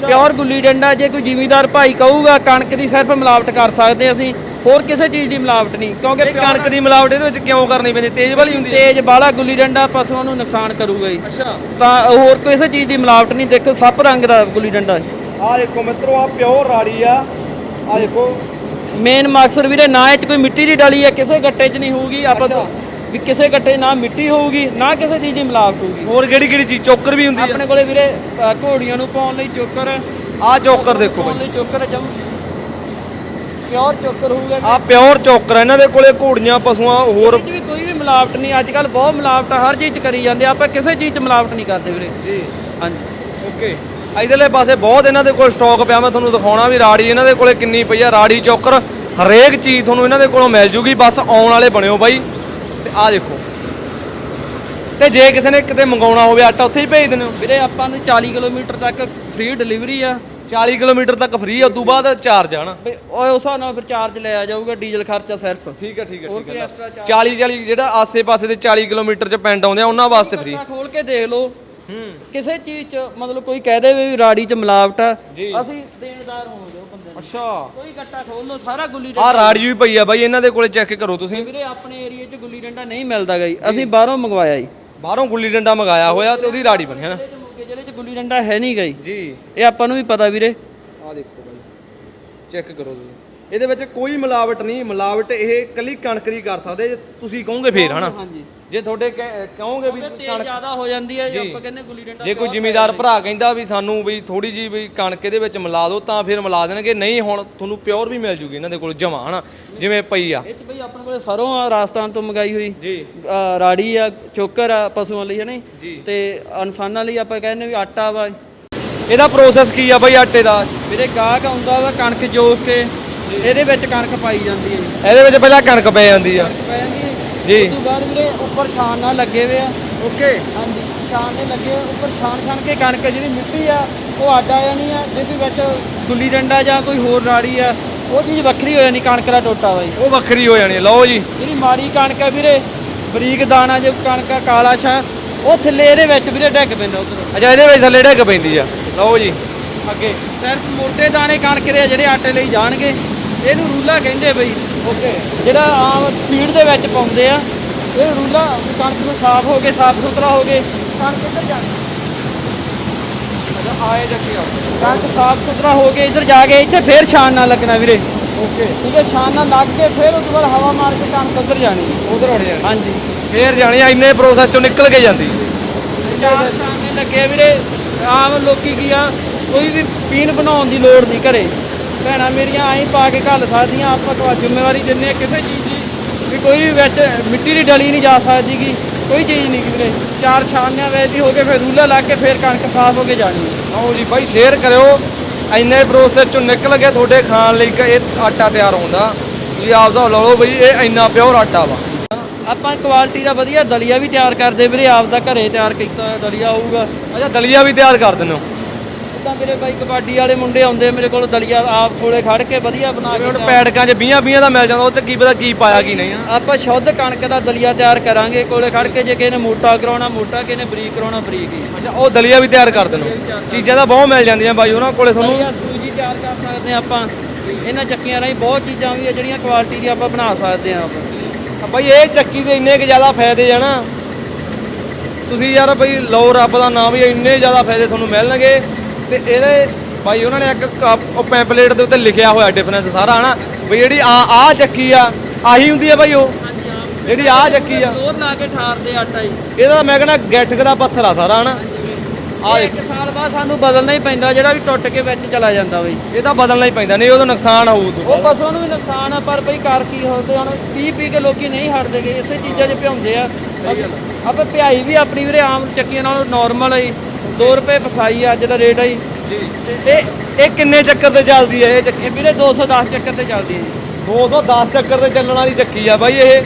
Speaker 2: ਪਿਓਰ ਗੁੱਲੀ ਡੰਡਾ ਜੇ ਕੋਈ ਜ਼ਿਮੀਦਾਰ ਭਾਈ ਕਹੂਗਾ ਕਣਕ ਦੀ ਸਿਰਫ ਮਿਲਾਵਟ ਕਰ ਸਕਦੇ ਅਸੀਂ। ਹੋਰ ਕਿਸੇ ਚੀਜ਼ ਦੀ ਮਿਲਾਵਟ ਨਹੀਂ ਕਿਉਂਕਿ
Speaker 1: ਕਣਕ ਦੀ ਮਿਲਾਵਟ ਇਹਦੇ ਵਿੱਚ ਕਿਉਂ ਕਰਨੀ ਪੈਂਦੀ? ਤੇਜ਼ ਵਾਲੀ ਹੁੰਦੀ ਹੈ।
Speaker 2: ਤੇਜ਼ ਬਾਲਾ ਗੁੱਲੀ ਡੰਡਾ ਪਸ਼ੂਆਂ ਨੂੰ ਨੁਕਸਾਨ ਕਰੂਗਾ ਜੀ।
Speaker 1: ਅੱਛਾ।
Speaker 2: ਤਾਂ ਹੋਰ ਕਿਸੇ ਚੀਜ਼ ਦੀ ਮਿਲਾਵਟ ਨਹੀਂ ਦੇਖੋ ਸੱਪ ਰੰਗ ਦਾ ਗੁੱਲੀ ਡੰਡਾ
Speaker 1: ਆ ਦੇਖੋ ਮਿੱਤਰੋ ਆ ਪਿਓਰ ਰਾੜੀ ਆ। ਆ ਦੇਖੋ।
Speaker 2: ਮੇਨ ਮਕਸਦ ਵੀਰੇ ਨਾ ਇਹ ਚ ਕੋਈ ਮਿੱਟੀ ਦੀ ਡਲੀ ਹੈ ਕਿਸੇ ਗੱਟੇ 'ਚ ਨਹੀਂ ਹੋਊਗੀ। ਆਪਾਂ। ਵੀ ਕਿਸੇ ਗੱਟੇ ਨਾ ਮਿੱਟੀ ਹੋਊਗੀ ਨਾ ਕਿਸੇ ਚੀਜ਼ ਦੀ ਮਿਲਾਵਟ ਹੋਊਗੀ।
Speaker 1: ਹੋਰ ਕਿਹੜੀ ਕਿਹੜੀ ਚੀਜ਼? ਚੋਕਰ ਵੀ ਹੁੰਦੀ ਆ।
Speaker 2: ਆਪਣੇ ਕੋਲੇ ਵੀਰੇ ਘੋੜੀਆਂ ਨੂੰ ਪਾਉਣ ਲਈ ਚੋਕਰ। ਹੈ
Speaker 1: ਆ ਚੋਕਰ ਦੇਖੋ ਬਾਈ।
Speaker 2: ਚੋਕਰ ਹੈ ਜਮ ਪਿਓਰ ਚੋਕਰ ਹੋਊਗਾ
Speaker 1: ਆ ਪਿਓਰ ਚੋਕਰ ਆ, ਇਹਨਾਂ ਦੇ ਕੋਲੇ ਘੋੜੀਆਂ ਪਸ਼ੂਆਂ ਹੋਰ
Speaker 2: ਵੀ ਕੋਈ ਵੀ ਮਿਲਾਵਟ ਨਹੀਂ ਅੱਜ ਕੱਲ ਬਹੁਤ ਮਿਲਾਵਟ ਆ, ਹਰ ਚੀਜ਼ 'ਚ ਕਰੀ ਜਾਂਦੇ ਆ, ਆਪਾਂ ਕਿਸੇ ਚੀਜ਼ 'ਚ ਮਿਲਾਵਟ ਨਹੀਂ ਕਰਦੇ ਵੀਰੇ।
Speaker 1: ਜੀ।
Speaker 2: ਹਾਂਜੀ।
Speaker 1: ਓਕੇ। ਇਧਰਲੇ ਪਾਸੇ ਬਹੁਤ ਇਹਨਾਂ ਦੇ ਕੋਲ ਸਟਾਕ ਪਿਆ ਮੈਂ ਤੁਹਾਨੂੰ ਦਿਖਾਉਣਾ ਵੀ ਰਾੜੀ ਇਹਨਾਂ ਦੇ ਕੋਲੇ ਕਿੰਨੀ ਪਈ ਆ ਰਾੜੀ ਚੋਕਰ ਹਰੇਕ ਚੀਜ਼ ਤੁਹਾਨੂੰ ਇਹਨਾਂ ਦੇ ਕੋਲੋਂ ਮਿਲ ਜੂਗੀ ਬਸ ਆਉਣ ਵਾਲੇ ਬਣਿਓ ਬਾਈ। ਤੇ ਆ ਦੇਖੋ। ਤੇ ਜੇ ਕਿਸੇ ਨੇ ਕਿਤੇ ਮੰਗਾਉਣਾ ਹੋਵੇ ਆਟਾ ਉੱਥੇ ਹੀ ਭੇਜ ਦਿੰਦੇ ਹੋ।
Speaker 2: ਵੀਰੇ ਆਪਾਂ ਨੂੰ 40 ਕਿਲੋਮੀਟਰ ਤੱਕ ਫ੍ਰੀ ਡਿਲੀਵਰੀ ਆ।
Speaker 1: 40 ਕਿਲੋਮੀਟਰ ਤੱਕ ਫ੍ਰੀ ਉਸ ਤੋਂ ਬਾਅਦ ਚਾਰਜ ਆ ਨਾ।
Speaker 2: ਬਈ ਉਹ ਉਸ ਹਿਸਾਬ ਨਾਲ ਫਿਰ ਚਾਰਜ ਲਿਆ ਜਾਊਗਾ ਡੀਜ਼ਲ ਖਰਚਾ ਸਿਰਫ।
Speaker 1: ਠੀਕ ਹੈ ਠੀਕ
Speaker 2: ਕੋਈ ਐਕਸਟਰਾ ਚਾਰਜ
Speaker 1: 40 40 ਜਿਹੜਾ ਆਸੇ-ਪਾਸੇ ਦੇ 40 ਕਿਲੋਮੀਟਰ ਚ ਪਿੰਡ ਆਉਂਦੇ ਆ ਉਹਨਾਂ ਵਾਸਤੇ ਫ੍ਰੀ
Speaker 2: ਖੋਲ ਕੇ ਦੇਖ ਲਓ।
Speaker 1: ਹੂੰ।
Speaker 2: ਕਿਸੇ ਚੀਜ਼ 'ਚ ਮਤਲਬ ਕੋਈ ਕਹਿ ਦੇਵੇ ਵੀ ਰਾੜੀ 'ਚ ਮਿਲਾਵਟ ਆ। ਅਸੀਂ ਦੇਣਦਾਰ ਹੋ ਜਾਓ ਬੰਦੇ ਨੂੰ।
Speaker 1: ਅੱਛਾ।
Speaker 2: ਕੋਈ ਗੱਟਾ ਖੋਲ ਲਓ ਸਾਰਾ ਗੁੱਲੀ
Speaker 1: ਆ ਰਾੜੀ ਵੀ ਪਈ ਆ ਬਾਈ ਇਹਨਾਂ ਦੇ ਕੋਲੇ ਚੈੱਕ ਕਰੋ ਤੁਸੀਂ।
Speaker 2: ਵੀਰੇ ਆਪਣੇ ਏਰੀਆ 'ਚ ਗੁੱਲੀ ਡੰਡਾ ਨਹੀਂ ਮਿਲਦਾ ਗਈ। ਅਸੀਂ ਬਾਹਰੋਂ ਮੰਗਵਾਇਆ ਜੀ।
Speaker 1: ਬਾਹਰੋਂ ਗੁੱਲੀ ਡੰਡਾ ਮੰਗਾਇਆ ਹੋਇਆ ਤੇ ਉਹਦੀ ਰਾੜੀ ਬਣੀ ਹੈ ਨਾ।
Speaker 2: ਗੁੱਲੀ ਡੰਡਾ ਹੈ ਨਹੀਂ ਗਈ।
Speaker 1: ਜੀ।
Speaker 2: ਇਹ ਆਪਾਂ ਨੂੰ ਵੀ ਪਤਾ ਵੀਰੇ।
Speaker 1: ਆ ਦੇਖੋ ਬਾਈ। ਚੈੱਕ ਕਰੋ ਤੁਸੀਂ। ਇਹਦੇ ਵਿੱਚ ਕੋਈ ਮਿਲਾਵਟ ਨਹੀਂ ਮਿਲਾਵਟ ਇਹ ਕੱਲੀ ਕਣਕ ਦੀ ਕਰ ਸਕਦੇ ਜੇ ਤੁਸੀਂ ਕਹੋਗੇ ਫੇਰ ਹਨਾ?
Speaker 2: ਹਾਂਜੀ
Speaker 1: ਜੇ ਤੁਹਾਡੇ ਕਹਿ- ਕਹੋਗੇ ਵੀ
Speaker 2: ਤੇਜ਼ ਜ਼ਿਆਦਾ ਹੋ ਜਾਂਦੀ ਹੈ ਜੇ ਆਪਾਂ ਕਹਿੰਦੇ ਗੁੱਲੀ ਡੰਡਾ
Speaker 1: ਜੇ ਕੋਈ ਜ਼ਿਮੀਦਾਰ ਭਰਾ ਕਹਿੰਦਾ ਵੀ ਸਾਨੂੰ ਵੀ ਥੋੜੀ ਜੀ ਵੀ ਕਣਕ ਇਹਦੇ ਵਿੱਚ ਮਿਲਾ ਦਿਓ ਤਾਂ ਫਿਰ ਮਿਲਾ ਦੇਣਗੇ ਨਹੀਂ ਹੁਣ ਤੁਹਾਨੂੰ ਪਿਓਰ ਵੀ ਮਿਲ ਜੂਗੀ ਇਹਨਾਂ ਦੇ ਕੋਲ ਜਮਾ ਹਨਾ? ਜਿਵੇਂ ਪਈ ਆ।
Speaker 2: ਇਹ 'ਚ ਬਈ ਆਪਣੇ ਕੋਲੇ ਸਰੋਂ ਆ ਰਾਜਸਥਾਨ ਤੋਂ ਮੰਗਾਈ ਹੋਈ।
Speaker 1: ਜੀ।
Speaker 2: ਅ, ਰਾੜੀ ਆ ਚੋਕਰ ਆ ਪਸ਼ੂਆਂ ਲਈ ਹੈ ਨਹੀਂ
Speaker 1: ਜੀ।
Speaker 2: ਤੇ ਇਨਸਾਨਾਂ ਲਈ ਆਪਾਂ ਕਹਿੰਦੇ ਵੀ ਆਟਾ ਵਾ।
Speaker 1: ਇਹਦਾ ਪ੍ਰੋਸੈਸ ਕੀ ਆ ਬਾਈ ਆਟੇ ਦਾ?
Speaker 2: ਵੀਰੇ ਗਾਹਕ ਆਉਂਦਾ ਵਾ ਕਣਕ ਜੋਕ ਕੇ। ਇਹਦੇ ਵਿੱਚ ਕਣਕ ਪਾਈ ਜਾਂਦੀ ਹੈ ਜੀ।
Speaker 1: ਇਹਦੇ ਵਿੱਚ ਪਹਿਲਾਂ ਕਣਕ ਪੈ ਜਾਂਦੀ ਆ।
Speaker 2: ਪੈ ਜਾਂਦੀ ਹੈ
Speaker 1: ਜੀ।
Speaker 2: ਉਸ ਤੋਂ ਬਾਅਦ ਵੀਰੇ ਉੱਪਰ ਛਾਣ ਨਾਲ ਲੱਗੇ ਹੋਏ ਆ।
Speaker 1: ਓਕੇ।
Speaker 2: ਹਾਂਜੀ ਛਾਣ ਦੇ ਲੱਗੇ ਹੋਏ, ਉੱਪਰ ਛਾਣ ਛਾਣ ਕੇ ਕਣਕ ਜਿਹੜੀ ਮਿੱਟੀ ਆ ਉਹ ਅੱਡ ਆ ਜਾਣੀ ਆ। ਜਿਹਦੇ ਵਿੱਚ ਗੁੱਲੀ ਡੰਡਾ ਜਾਂ ਕੋਈ ਹੋਰ ਰਾੜੀ ਆ ਉਹ ਚੀਜ਼ ਵੱਖਰੀ ਹੋ ਜਾਣੀ ਕਣਕ ਦਾ ਟੋਟਾ ਜੀ
Speaker 1: ਉਹ ਵੱਖਰੀ ਹੋ ਜਾਣੀ ਆ। ਲਓ ਜੀ।
Speaker 2: ਜਿਹੜੀ ਮਾੜੀ ਕਣਕ ਆ ਵੀਰੇ ਬਰੀਕ ਦਾਣਾ ਜੇ ਕਣਕ ਆ ਕਾਲਾ ਛਾ ਉਹ ਥੱਲੇ ਇਹਦੇ ਵਿੱਚ ਵੀਰੇ ਡਿੱਗ ਪੈਂਦਾ ਉਧਰ।
Speaker 1: ਅੱਛਾ ਇਹਦੇ ਵਿੱਚ ਥੱਲੇ ਡਿੱਗ ਪੈਂਦੀ ਆ। ਲਓ ਜੀ। ਅੱਗੇ।
Speaker 2: ਸਿਰਫ ਮੋਟੇ ਦਾਣੇ ਕਣਕ ਦੇ ਆ ਜਿਹੜੇ ਆਟੇ ਲਈ ਜਾਣਗੇ। ਇਹਨੂੰ ਰੂਲਾ ਕਹਿੰਦੇ ਬਈ।
Speaker 1: ਓਕੇ।
Speaker 2: ਜਿਹੜਾ ਆਮ ਫੀਡ ਦੇ ਵਿੱਚ ਪਾਉਂਦੇ ਆ ਇਹ ਰੂਲਾ ਕਣਕ ਨੂੰ ਸਾਫ਼ ਹੋ ਕੇ ਸਾਫ਼ ਸੁਥਰਾ ਹੋ ਕੇ ਕਣਕ ਇੱਧਰ ਜਾਂਦੀ
Speaker 1: ਆਏ ਜੱਕੀ ਆ
Speaker 2: ਕਣਕ ਸਾਫ਼ ਸੁਥਰਾ ਹੋ ਕੇ ਇੱਧਰ ਜਾ ਕੇ ਇੱਥੇ ਫੇਰ ਛਾਣ ਨਾਲ ਲੱਗਣਾ ਵੀਰੇ।
Speaker 1: ਓਕੇ।
Speaker 2: ਠੀਕ ਹੈ ਛਾਣ ਨਾਲ ਲੱਗ ਕੇ ਫੇਰ ਉਸ ਤੋਂ ਬਾਅਦ ਹਵਾ ਮਾਰ ਕੇ ਕਣਕ ਉੱਧਰ ਜਾਣੀ।
Speaker 1: ਉਧਰ ਉੱਡ ਜਾਣੀ।
Speaker 2: ਹਾਂਜੀ।
Speaker 1: ਫੇਰ ਜਾਣੀ ਇੰਨੇ ਪ੍ਰੋਸੈਸ ਚੋਂ ਨਿਕਲ ਕੇ ਜਾਂਦੀ।
Speaker 2: ਚਾਰ ਛਾਣੇ ਲੱਗੇ ਵੀਰੇ। ਆਮ ਲੋਕੀ ਕੀ ਆ ਕੋਈ ਵੀ ਪੀਣ ਬਣਾਉਣ ਦੀ ਲੋੜ ਨਹੀਂ ਘਰੇ। ਭੈਣਾਂ ਮੇਰੀਆਂ ਆਈ ਪਾ ਕੇ ਘੱਲ ਸਕਦੀਆਂ। ਆਪਾਂ ਤੋਂ ਜ਼ਿੰਮੇਵਾਰੀ ਆ ਕਿਸੇ ਚੀਜ਼ ਦੀ ਵੀ ਕੋਈ ਵੀ ਵਿੱਚ ਮਿੱਟੀ ਦੀ ਡਲੀ ਨਹੀਂ ਜਾ ਸਕਦੀ ਗੀ ਕੋਈ ਚੀਜ਼ ਨਹੀਂ ਵੀਰੇ। ਚਾਰ ਛਾਨਿਆਂ ਵਿੱਚ ਦੀ ਹੋ ਕੇ ਫਿਰ ਰੂਲਾ ਲਾ ਕੇ ਫਿਰ ਕਣਕ ਸਾਫ਼ ਹੋ ਕੇ ਜਾਣੀ।
Speaker 1: ਲਓ ਜੀ ਬਾਈ ਸ਼ੇਅਰ ਕਰਿਓ। ਇੰਨੇ ਪ੍ਰੋਸੈਸ ਚੋਂ ਨਿਕਲ ਕੇ ਤੁਹਾਡੇ ਖਾਣ ਲਈ ਇਹ ਆਟਾ ਤਿਆਰ ਹੁੰਦਾ। ਤੁਸੀਂ ਆਪ ਦਾ ਲਓ ਬਈ ਇਹ ਇੰਨਾ ਪਿਓਰ ਆਟਾ ਵਾ।
Speaker 2: ਆਪਾਂ ਕੁਆਲਿਟੀ ਦਾ ਵਧੀਆ ਦਲੀਆ ਵੀ ਤਿਆਰ ਕਰਦੇ ਵੀਰੇ ਆਪ ਦਾ ਘਰੇ ਤਿਆਰ ਕੀਤਾ ਦਲੀਆ ਹੋਊਗਾ
Speaker 1: ਅੱਛਾ ਦਲੀਆ ਵੀ ਤਿਆਰ ਕਰ ਦਿੰਦੇ ਹੋ।
Speaker 2: ਤਾਂ ਮੇਰੇ ਬਾਈ ਕਬੱਡੀ ਵਾਲੇ ਮੁੰਡੇ ਆਉਂਦੇ ਮੇਰੇ ਕੋਲ ਦਲੀਆ ਆਪ ਕੋਲੇ ਖੜ ਕੇ ਵਧੀਆ ਬਣਾ ਕੇ
Speaker 1: ਹੁਣ ਪੈੜਕਾਂ 'ਚ 20 20 ਦਾ ਮਿਲ ਜਾਂਦਾ ਉਹ 'ਚ ਕੀ ਪਤਾ ਕੀ ਪਾਇਆ ਕੀ ਨਹੀਂ ਆ।
Speaker 2: ਆਪਾਂ ਸ਼ੁੱਧ ਕਣਕ ਦਾ ਦਲੀਆ ਤਿਆਰ ਕਰਾਂਗੇ ਕੋਲੇ ਖੜ ਕੇ ਜੇ ਕਿਸੇ ਨੇ ਮੋਟਾ ਕਰਾਉਣਾ ਮੋਟਾ ਕਿਸੇ ਨੇ ਬਰੀਕ ਕਰਾਉਣਾ ਬਰੀਕ ਹੀ
Speaker 1: ਅੱਛਾ ਉਹ ਦਲੀਆ ਵੀ ਤਿਆਰ ਕਰ ਦਿੰਦੇ ਚੀਜ਼ਾਂ ਤਾਂ ਬਹੁਤ ਮਿਲ ਜਾਂਦੀਆਂ ਬਾਈ ਉਹਨਾਂ ਕੋਲੇ ਤੁਹਾਨੂੰ
Speaker 2: ਸੂਜੀ ਤਿਆਰ ਕਰ ਸਕਦੇ ਆਪਾਂ। ਇਹਨਾਂ ਚੱਕੀਆਂ ਰਾਹੀਂ ਬਹੁਤ ਚੀਜ਼ਾਂ ਵੀ ਆ ਜਿਹੜੀਆਂ ਕੁਆਲਿਟੀ ਦੀਆਂ ਆਪਾਂ ਬਣਾ ਸਕਦੇ ਹਾਂ ਆਪਾਂ।
Speaker 1: ਬਾਈ ਇਹ ਚੱਕੀ ਦੇ ਇੰਨੇ ਕੁ ਜ਼ਿਆਦਾ ਫਾਇਦੇ ਆ ਨਾ। ਤੁਸੀਂ ਯਾਰ ਬਈ ਲਓ ਰੱਬ ਦਾ ਨਾਮ ਵੀ ਇੰਨੇ ਜ਼ਿਆਦਾ ਫਾਇਦੇ ਤੁਹਾਨੂੰ ਮਿਲਣਗੇ। ਤੇ ਇਹਦੇ ਬਾਈ ਉਹਨਾਂ ਨੇ ਇੱਕ ਪੈਂਪਲੇਟ ਦੇ ਉੱਤੇ ਲਿਖਿਆ ਹੋਇਆ ਡਿਫਰੈਂਸ ਸਾਰਾ ਹਨਾ? ਵੀ ਜਿਹੜੀ ਆ ਆ ਚੱਕੀ ਆ ਆਹੀ ਹੁੰਦੀ ਆ ਬਾਈ ਉਹ?
Speaker 2: ਹਾਂ।
Speaker 1: ਜਿਹੜੀ ਆ ਚੱਕੀ ਆ।
Speaker 2: ਜ਼ੋਰ ਲਾ ਕੇ ਠਾਰਦੇ ਆਟਾ ਜੀ
Speaker 1: ਇਹਦਾ ਮੈਂ ਕਹਿੰਦਾ ਗੈਠਕ ਦਾ ਪੱਥਰ ਆ ਸਾਰਾ ਹਨਾ?
Speaker 2: ਆ ਇੱਕ ਸਾਲ ਬਾਅਦ ਸਾਨੂੰ ਬਦਲਣਾ ਹੀ ਪੈਂਦਾ ਜਿਹੜਾ ਵੀ ਟੁੱਟ ਕੇ ਵਿੱਚ ਚਲਾ ਜਾਂਦਾ ਬਈ।
Speaker 1: ਇਹ ਤਾਂ ਬਦਲਣਾ ਹੀ ਪੈਂਦਾ ਨਹੀਂ ਉਹਦਾ ਨੁਕਸਾਨ ਹੋਊ ਤੂੰ।
Speaker 2: ਉਹ ਪਸ਼ੂਆਂ ਨੂੰ ਵੀ ਨੁਕਸਾਨ ਆ ਪਰ ਬਈ ਕਰ ਕੀ ਹੁੰਦੇ ਹੁਣ ਪੀ ਪੀ ਕੇ ਲੋਕੀ ਨਹੀਂ ਹਟਦੇਗੇ ਇਸੇ ਚੀਜ਼ਾਂ 'ਚ ਭਿਉਂਦੇ ਆ। ਆਪਾਂ ਪਿਆਈ ਵੀ ਆਪਣੀ ਵੀਰੇ ਆਮ ਚੱਕੀਆਂ ਨਾਲੋਂ ਨਾਰਮਲ ਹੈ 2 ਰੁਪਏ ਫਸਾਈ ਆ ਅੱਜ ਦਾ ਰੇਟ ਹੈ ਜੀ।
Speaker 1: ਇਹ ਇਹ ਕਿੰਨੇ ਚੱਕਰ ਤੇ ਚੱਲਦੀ ਹੈ ਇਹ ਚੱਕੀ
Speaker 2: ਵੀਰੇ 210 ਚੱਕਰ ਤੇ ਚੱਲਦੀ ਹੈ ਜੀ।
Speaker 1: 210 ਚੱਕਰ ਤੇ ਚੱਲਣ ਵਾਲੀ ਚੱਕੀ ਆ ਬਾਈ ਇਹ।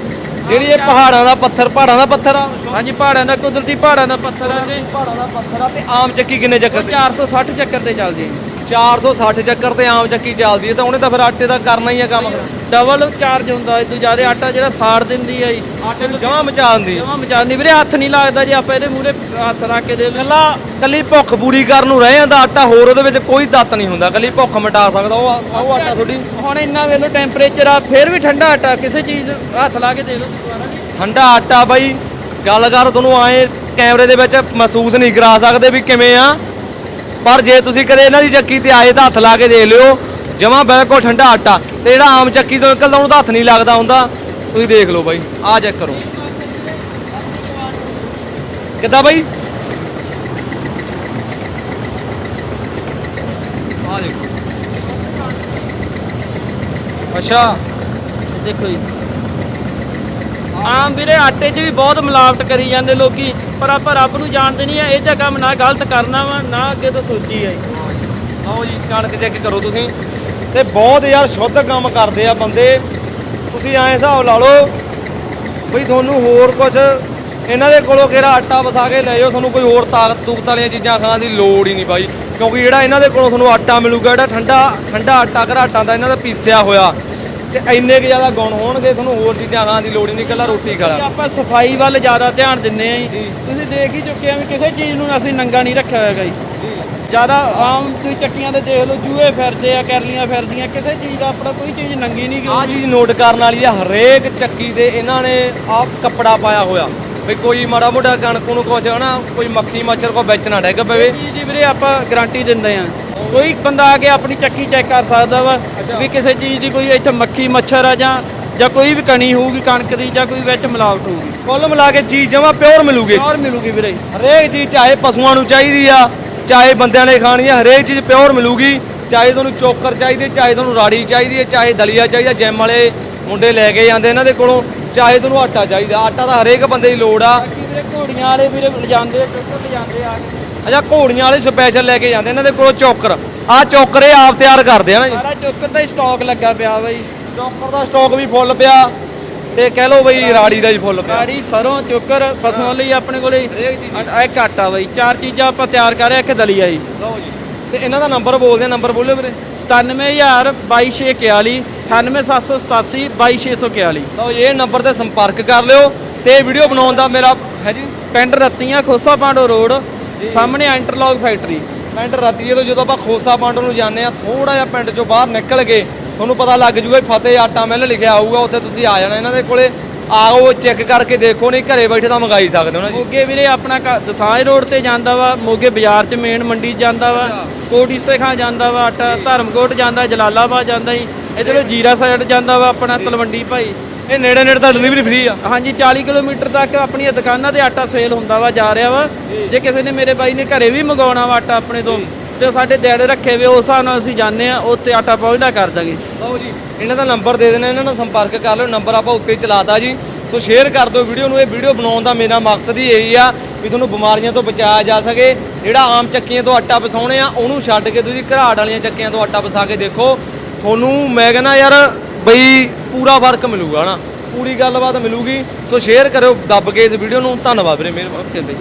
Speaker 1: ਜਿਹੜੀ ਇਹ ਪਹਾੜਾਂ ਦਾ ਪੱਥਰ ਪਹਾੜਾਂ ਦਾ ਪੱਥਰ ਆ।
Speaker 2: ਹਾਂਜੀ ਪਹਾੜਾਂ ਦਾ ਕੁਦਰਤੀ ਪਹਾੜਾਂ ਦਾ ਪੱਥਰ ਆ ਜੀ।
Speaker 1: ਪਹਾੜਾਂ ਦਾ ਪੱਥਰ ਆ ਤੇ ਆਮ ਚੱਕੀ ਕਿੰਨੇ ਚੱਕਰ ਤੇ?
Speaker 2: 460 ਚੱਕਰ ਤੇ ਚੱਲਦੀ ਹੈ
Speaker 1: 460 ਚੱਕਰ ਤੇ ਆਮ ਚੱਕੀ ਚੱਲਦੀ ਹੈ ਤਾਂ ਉਹਨੇ ਤਾਂ ਫਿਰ ਆਟੇ ਦਾ ਕਰਨਾ ਹੀ ਆ ਕੰਮ।
Speaker 2: ਡਬਲ ਚਾਰਜ ਹੁੰਦਾ ਇਹ ਤੋਂ ਜ਼ਿਆਦਾ ਆਟਾ ਜਿਹੜਾ ਸਾੜ ਦਿੰਦੀ ਹੈ ਜੀ।
Speaker 1: ਆਟੇ ਨੂੰ ਜਮਾਂ ਮਚਾ ਦਿੰਦੀ
Speaker 2: ਜਮਾ ਮਚਾਉਂਦੀ। ਵੀਰੇ ਹੱਥ ਨਹੀਂ ਲੱਗਦਾ ਜੇ ਆਪਾਂ ਇਹਦੇ ਮੂਹਰੇ ਹੱਥ ਰੱਖ ਕੇ ਦੇ
Speaker 1: ਕੱਲਾ ਕੱਲੀ ਭੁੱਖ ਪੂਰੀ ਕਰਨ ਨੂੰ ਰਹਿ ਜਾਂਦਾ ਆਟਾ ਹੋਰ ਉਹਦੇ ਵਿੱਚ ਕੋਈ ਤੱਤ ਨਹੀਂ ਹੁੰਦਾ। ਕੱਲੀ ਭੁੱਖ ਮਿਟਾ ਸਕਦਾ ਉਹ ਆ- ਉਹ ਆਟਾ ਤੁਹਾਡੀ
Speaker 2: ਹੁਣ ਇੰਨਾ ਵੇਲੋ ਟੈਂਪਰੇਚਰ ਆ ਫਿਰ ਵੀ ਠੰਡਾ ਆਟਾ ਕਿਸੇ ਚੀਜ਼ ਹੱਥ ਲਾ ਕੇ ਦੇ ਲਓ ਦੁਬਾਰਾ
Speaker 1: ਠੰਡਾ ਆਟਾ ਬਾਈ ਗੱਲ ਕਰ ਤੁਹਾਨੂੰ ਆਏ ਕੈਮਰੇ ਦੇ ਵਿੱਚ ਮਹਿਸੂਸ ਨਹੀਂ ਕਰਾ ਸਕਦੇ ਵੀ ਕਿਵੇਂ ਆ। ਪਰ ਜੇ ਤੁਸੀਂ ਕਦੇ ਇਹਨਾਂ ਦੀ ਚੱਕੀ ਤੇ ਆਏ ਤਾਂ ਹੱਥ ਲਾ ਕੇ ਦੇਖ ਲਿਓ, ਜਮਾ ਬਿਲਕੁਲ ਠੰਡਾ ਆਟਾ ਤੇ ਜਿਹੜਾ ਆਮ ਚੱਕੀ ਤੋਂ ਨਿਕਲਦਾ ਉਹਨੂੰ ਤਾਂ ਹੱਥ ਨਹੀਂ ਲੱਗਦਾ ਹੁੰਦਾ। ਤੁਸੀਂ ਦੇਖ ਲਓ ਬਾਈ, ਆਹ ਚੈੱਕ ਕਰੋ। ਕਿੱਦਾਂ ਬਾਈ? ਆ ਦੇਖੋ। ਅੱਛਾ।
Speaker 2: ਦੇਖੋ ਜੀ। ਆਮ ਵੀਰੇ, ਆਟੇ 'ਚ ਵੀ ਬਹੁਤ ਮਿਲਾਵਟ ਕਰੀ ਜਾਂਦੇ ਲੋਕੀ, ਪਰ ਆਪਾਂ ਰੱਬ ਨੂੰ ਜਾਣਦੇ ਨਹੀਂ ਆ, ਇਹ ਜਿਹਾ ਕੰਮ ਨਾ ਗਲਤ ਕਰਨਾ ਵਾ, ਨਾ ਅੱਗੇ ਤੋਂ ਸੋਚੀ ਆ
Speaker 1: ਆਓ ਜੀ, ਕਣਕ ਚੈੱਕ ਕਰੋ ਤੁਸੀਂ। ਤੇ ਬਹੁਤ ਯਾਰ ਸ਼ੁੱਧ ਕੰਮ ਕਰਦੇ ਆ ਬੰਦੇ। ਤੁਸੀਂ ਐਂ ਹਿਸਾਬ ਲਾ ਲਓ, ਬਈ ਤੁਹਾਨੂੰ ਹੋਰ ਕੁਝ ਇਹਨਾਂ ਦੇ ਕੋਲੋਂ ਕਿਹੜਾ ਆਟਾ ਵਸਾ ਕੇ ਲੈ ਜਾਓ, ਤੁਹਾਨੂੰ ਕੋਈ ਹੋਰ ਤਾਕਤ ਤੂਕਤ ਵਾਲੀਆਂ ਚੀਜ਼ਾਂ ਖਾਣ ਦੀ ਲੋੜ ਹੀ ਨਹੀਂ ਬਾਈ। ਕਿਉਂਕਿ ਜਿਹੜਾ ਇਹਨਾਂ ਦੇ ਕੋਲੋਂ ਤੁਹਾਨੂੰ ਆਟਾ ਮਿਲੂਗਾ, ਜਿਹੜਾ ਠੰਡਾ ਠੰਡਾ ਆਟਾ ਘਰਾਟਾਂ ਦਾ ਇਹਨਾਂ ਦਾ ਪੀਸਿਆ ਹੋਇਆ। ਤੇ ਇੰਨੇ ਕੁ ਜ਼ਿਆਦਾ ਗੁਣ ਹੋਣਗੇ ਤੁਹਾਨੂੰ ਹੋਰ ਚੀਜ਼ਾਂ ਖਾਣ ਦੀ ਲੋੜ ਹੀ ਨਹੀਂ ਇਕੱਲਾ ਰੋਟੀ ਖਾ
Speaker 2: ਕਿ
Speaker 1: ਲਾ
Speaker 2: ਆਪਾਂ ਸਫ਼ਾਈ ਵੱਲ ਜ਼ਿਆਦਾ ਧਿਆਨ ਦਿੰਨੇ ਆ ਜੀ। ਤੁਸੀਂ ਦੇਖ ਹੀ ਚੁੱਕੇ ਆ ਵੀ ਕਿਸੇ ਚੀਜ਼ ਨੂੰ ਅਸੀਂ ਨੰਗਾ ਨਹੀਂ ਰੱਖਿਆ ਹੋਇਆ ਜੀ। ਜ਼ਿਆਦਾ ਆਮ ਤੁਸੀਂ ਚੱਕੀਆਂ ਦੇ ਦੇਖ ਲਓ ਜੂਏ ਫਿਰਦੇ ਆ ਕਰਲੀਆਂ ਫਿਰਦੀਆਂ ਕਿਸੇ ਚੀਜ਼ ਦਾ ਆਪਣਾ ਕੋਈ ਚੀਜ਼ ਨੰਗੀ ਨਹੀਂ
Speaker 1: ਆਹ ਚੀਜ਼ ਨੋਟ ਕਰਨ ਵਾਲੀ ਆ ਹਰੇਕ ਚੱਕੀ ਦੇ ਇਹਨਾਂ ਨੇ ਆਹ ਕੱਪੜਾ ਪਾਇਆ ਹੋਇਆ। ਵੀ ਕੋਈ ਮਾੜਾ ਮੋਟਾ ਕਣਕ ਨੂੰ ਕੁਛ ਹਨਾ ਕੋਈ ਮੱਖੀ ਮੱਛਰ ਕੋ ਵਿੱਚ ਨਾ ਡਿੱਗ ਪਵੇ।
Speaker 2: ਚੀਜ਼ ਦੀ ਵੀਰੇ ਆਪਾਂ ਗਾਰੰਟੀ ਦਿੰਦੇ ਆ ਕੋਈ ਬੰਦਾ ਆ ਕੇ ਆਪਣੀ ਚੱਕੀ ਚੈੱਕ ਕਰ ਸਕਦਾ ਵਾ ਵੀ ਕਿਸੇ ਚੀਜ਼ ਦੀ ਕੋਈ ਇੱਥੇ ਮੱਖੀ ਮੱਛਰ ਆ ਜਾਂ ਜਾਂ ਕੋਈ ਵੀ ਕਣੀ ਹੋਊਗੀ ਕਣਕ ਦੀ ਜਾਂ ਕੋਈ ਵਿੱਚ ਮਿਲਾਵਟ ਹੋਊਗੀ।
Speaker 1: ਕੁੱਲ ਮਿਲਾ ਕੇ ਚੀਜ਼ ਜਮਾ ਪਿਓਰ ਮਿਲੂਗੀ।
Speaker 2: ਔਰ ਮਿਲੂਗੀ ਵੀਰੇ।
Speaker 1: ਹਰੇਕ ਚੀਜ਼ ਚਾਹੇ ਪਸ਼ੂਆਂ ਨੂੰ ਚਾਹੀਦੀ ਆ ਚਾਹੇ ਬੰਦਿਆਂ ਨੇ ਖਾਣੀ ਆ ਹਰੇਕ ਚੀਜ਼ ਪਿਓਰ ਮਿਲੂਗੀ। ਚਾਹੇ ਤੁਹਾਨੂੰ ਚੋਕਰ ਚਾਹੀਦੀ ਚਾਹੇ ਤੁਹਾਨੂੰ ਰਾੜੀ ਚਾਹੀਦੀ ਹੈ ਚਾਹੇ ਦਲੀਆ ਚਾਹੀਦਾ ਜਿਮ ਵਾਲੇ ਮੁੰਡੇ ਲੈ ਕੇ ਜਾਂਦੇ ਇਹਨਾਂ ਦੇ ਕੋਲੋਂ ਚਾਹੇ ਤੁਹਾਨੂੰ ਆਟਾ ਚਾਹੀਦਾ। ਆਟਾ ਤਾਂ ਹਰੇਕ ਬੰਦੇ ਦੀ ਲੋੜ ਆ।
Speaker 2: ਬਾਕੀ ਵੀਰੇ ਘੋੜੀਆਂ ਵਾਲੇ ਵੀਰੇ ਲਿਜਾਂਦੇ ਟੁੱਟ ਲਿਜਾਂਦੇ ਆ।
Speaker 1: ਅੱਛਾ ਘੋੜੀਆਂ ਵਾਲੇ ਸਪੈਸ਼ਲ ਲੈ ਕੇ ਜਾਂਦੇ ਇਹਨਾਂ ਦੇ ਕੋਲੋਂ ਚੋਕਰ। ਆਹ ਚੋਕਰ ਇਹ ਆਪ ਤਿਆਰ ਕਰਦੇ ਆ ਨਾ ਜੀ।
Speaker 2: ਸਾਰਾ ਚੁੱਕ ਦਾ ਸਟਾਕ ਲੱਗਾ ਪਿਆ ਬਾਈ।
Speaker 1: ਚੋਕਰ ਦਾ ਸਟਾਕ ਵੀ ਫੁੱਲ ਪਿਆ ਤੇ ਕਹਿ ਲਓ ਬਈ ਰਾੜੀ ਦਾ ਵੀ ਫੁੱਲ ਪਿਆ।
Speaker 2: ਗਾੜੀ ਸਰੋਂ ਚੋਕਰ ਪਸ਼ੂਆਂ ਲਈ ਆਪਣੇ ਕੋਲੇ। ਆ ਇੱਕ ਆਟਾ ਬਾਈ। ਚਾਰ ਚੀਜ਼ਾਂ ਆਪਾਂ ਤਿਆਰ ਕਰ ਰਹੇ ਇੱਕ ਦਲੀਆ ਜੀ।
Speaker 1: ਲਓ ਜੀ। ਤੇ ਇਹਨਾਂ ਦਾ ਨੰਬਰ ਬੋਲਦੇ ਆ ਨੰਬਰ ਬੋਲਿਓ ਵੀਰੇ।
Speaker 2: 97000 2241 98787 22641
Speaker 1: ਲਓ ਜੀ, ਇਹ ਨੰਬਰ ਤੇ ਸੰਪਰਕ ਕਰ ਲਿਓ ਤੇ ਵੀਡੀਓ ਬਣਾਉਣ ਦਾ ਮੇਰਾ ਹੈ ਜੀ।
Speaker 2: ਪਿੰਡ ਰੱਤੀਆਂ ਖੋਸਾ ਪਾਂਡੋ ਰੋਡ ਸਾਹਮਣੇ ਇੰਟਰਲੌਕ ਫੈਕਟਰੀ।
Speaker 1: ਪਿੰਡ ਰਾਤੀਏ ਤੋਂ ਜਦੋਂ ਆਪਾਂ ਖੋਸਾ ਪਾਂਡੋ ਨੂੰ ਜਾਂਦੇ ਆ ਥੋੜਾ ਜਿਹਾ ਪਿੰਡ ਚੋਂ ਬਾਹਰ ਨਿਕਲ ਕੇ ਤੁਹਾਨੂੰ ਪਤਾ ਲੱਗ ਜੂਗਾ ਫਤਿਹ ਆਟਾ ਮਿੱਲ ਲਿਖਿਆ ਆਊਗਾ ਉੱਥੇ ਤੁਸੀਂ ਆ ਜਾਣਾ ਇਹਨਾਂ ਦੇ ਕੋਲੇ। ਆਓ ਚੈੱਕ ਕਰਕੇ ਦੇਖੋ ਨਹੀਂ ਘਰੇ ਬੈਠੇ ਤਾਂ ਮੰਗਾਈ ਸਕਦੇ ਹੋ ਨਾ ਜੀ।
Speaker 2: ਮੋਗੇ ਵੀਰੇ ਆਪਣਾ ਦਸਾਂਜ ਰੋਡ ਤੇ ਜਾਂਦਾ ਵਾ ਮੋਗੇ ਬਾਜ਼ਾਰ ਚ ਮੇਨ ਮੰਡੀ ਜਾਂਦਾ ਵਾ ਕੋਟ ਇਸੇ ਖਾਂ ਜਾਂਦਾ ਵਾ ਆਟਾ ਧਰਮਕੋਟ ਜਾਂਦਾ ਜਲਾਲਾਬਾਦ ਜਾਂਦਾ ਜੀ। ਇਧਰੋਂ ਜੀਰਾ ਸਾਈਡ ਜਾਂਦਾ ਵਾ ਆਪਣਾ ਤਲਵੰਡੀ ਭਾਈ।
Speaker 1: ਇਹ ਨੇੜੇ ਨੇੜੇ ਤਾਂ ਡਿਲੀਵਰੀ ਫ੍ਰੀ ਆ।
Speaker 2: ਹਾਂਜੀ 40 ਕਿਲੋਮੀਟਰ ਤੱਕ ਆਪਣੀਆਂ ਦੁਕਾਨਾਂ ਤੇ ਆਟਾ ਸੇਲ ਹੁੰਦਾ ਵਾ ਜਾ ਰਿਹਾ ਵਾ। ਜੇ। ਕਿਸੇ ਨੇ ਮੇਰੇ ਬਾਈ ਨੇ ਘਰੇ ਵੀ ਮੰਗਾਉਣਾ ਵਾ ਆਟਾ ਆਪਣੇ ਤੋਂ ਤੇ ਸਾਡੇ ਦਿਹਾੜੇ ਰੱਖੇ ਵੇ ਉਸ ਹਿਸਾਬ ਨਾਲ ਅਸੀਂ ਜਾਂਦੇ ਆ ਉੱਥੇ ਆਟਾ ਪਹੁੰਚਦਾ ਕਰ ਦਾਂਗੇ।
Speaker 1: ਲਓ ਜੀ ਇਹਨਾਂ ਦਾ ਨੰਬਰ ਦੇ ਦੇਣਾ ਇਹਨਾਂ ਨਾਲ ਸੰਪਰਕ ਕਰ ਲਿਓ ਨੰਬਰ ਆਪਾਂ ਉੱਤੇ ਚਲਾਤਾ ਜੀ। ਸੋ ਸ਼ੇਅਰ ਕਰ ਦਿਓ ਵੀਡੀਓ ਨੂੰ ਇਹ ਵੀਡੀਓ ਬਣਾਉਣ ਦਾ ਮੇਰਾ ਮਕਸਦ ਹੀ ਇਹੀ ਆ ਵੀ ਤੁਹਾਨੂੰ ਬਿਮਾਰੀਆਂ ਤੋਂ ਬਚਾਇਆ ਜਾ ਸਕੇ। ਜਿਹੜਾ ਆਮ ਚੱਕੀਆਂ ਤੋਂ ਆਟਾ ਪਸਾਉਣੇ ਆ ਉਹਨੂੰ ਛੱਡ ਕੇ ਤੁਸੀਂ ਘਰਾੜ ਵਾਲੀਆਂ ਚੱਕੀਆਂ ਤੋਂ ਆਟਾ ਪਸਾ ਕੇ ਦੇਖੋ। ਤੁਹਾਨੂੰ ਮੈਂ ਕਹਿੰਦਾ ਯਾਰ ਬਈ ਪੂਰਾ ਫ਼ਰਕ ਮਿਲੂਗਾ ਨਾ ਪੂਰੀ ਗੱਲਬਾਤ ਮਿਲੂਗੀ। ਸੋ ਸ਼ੇਅਰ ਕਰਿਓ, ਦੱਬ ਕੇ ਇਸ ਵੀਡੀਓ ਨੂੰ। ਧੰਨਵਾਦ ਵੀਰੇ ਮੇਰੇ
Speaker 2: ਓਕੇ ਬਈ